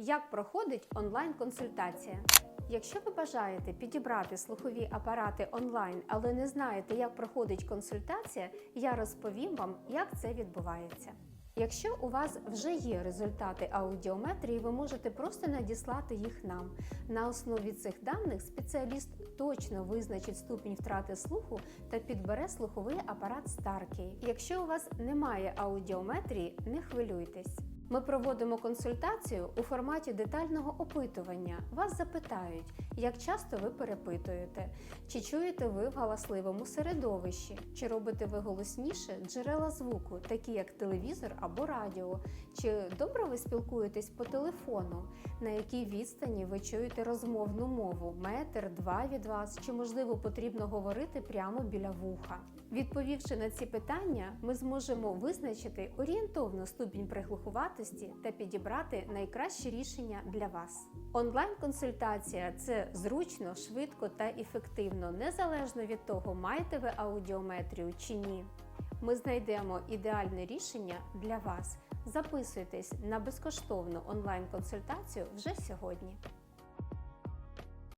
Як проходить онлайн-консультація? Якщо ви бажаєте підібрати слухові апарати онлайн, але не знаєте, як проходить консультація, я розповім вам, як це відбувається. Якщо у вас вже є результати аудіометрії, ви можете просто надіслати їх нам. На основі цих даних спеціаліст точно визначить ступінь втрати слуху та підбере слуховий апарат Starkey. Якщо у вас немає аудіометрії, не хвилюйтесь. Ми проводимо консультацію у форматі детального опитування. Вас запитають, як часто ви перепитуєте, чи чуєте ви в галасливому середовищі, чи робите ви голосніше джерела звуку, такі як телевізор або радіо, чи добре ви спілкуєтесь по телефону, на якій відстані ви чуєте розмовну мову, метр, два від вас, чи можливо потрібно говорити прямо біля вуха. Відповівши на ці питання, ми зможемо визначити орієнтовну ступінь приглухуватості та підібрати найкраще рішення для вас. Онлайн-консультація це зручно, швидко та ефективно, незалежно від того, маєте ви аудіометрію чи ні. Ми знайдемо ідеальне рішення для вас. Записуйтесь на безкоштовну онлайн-консультацію вже сьогодні.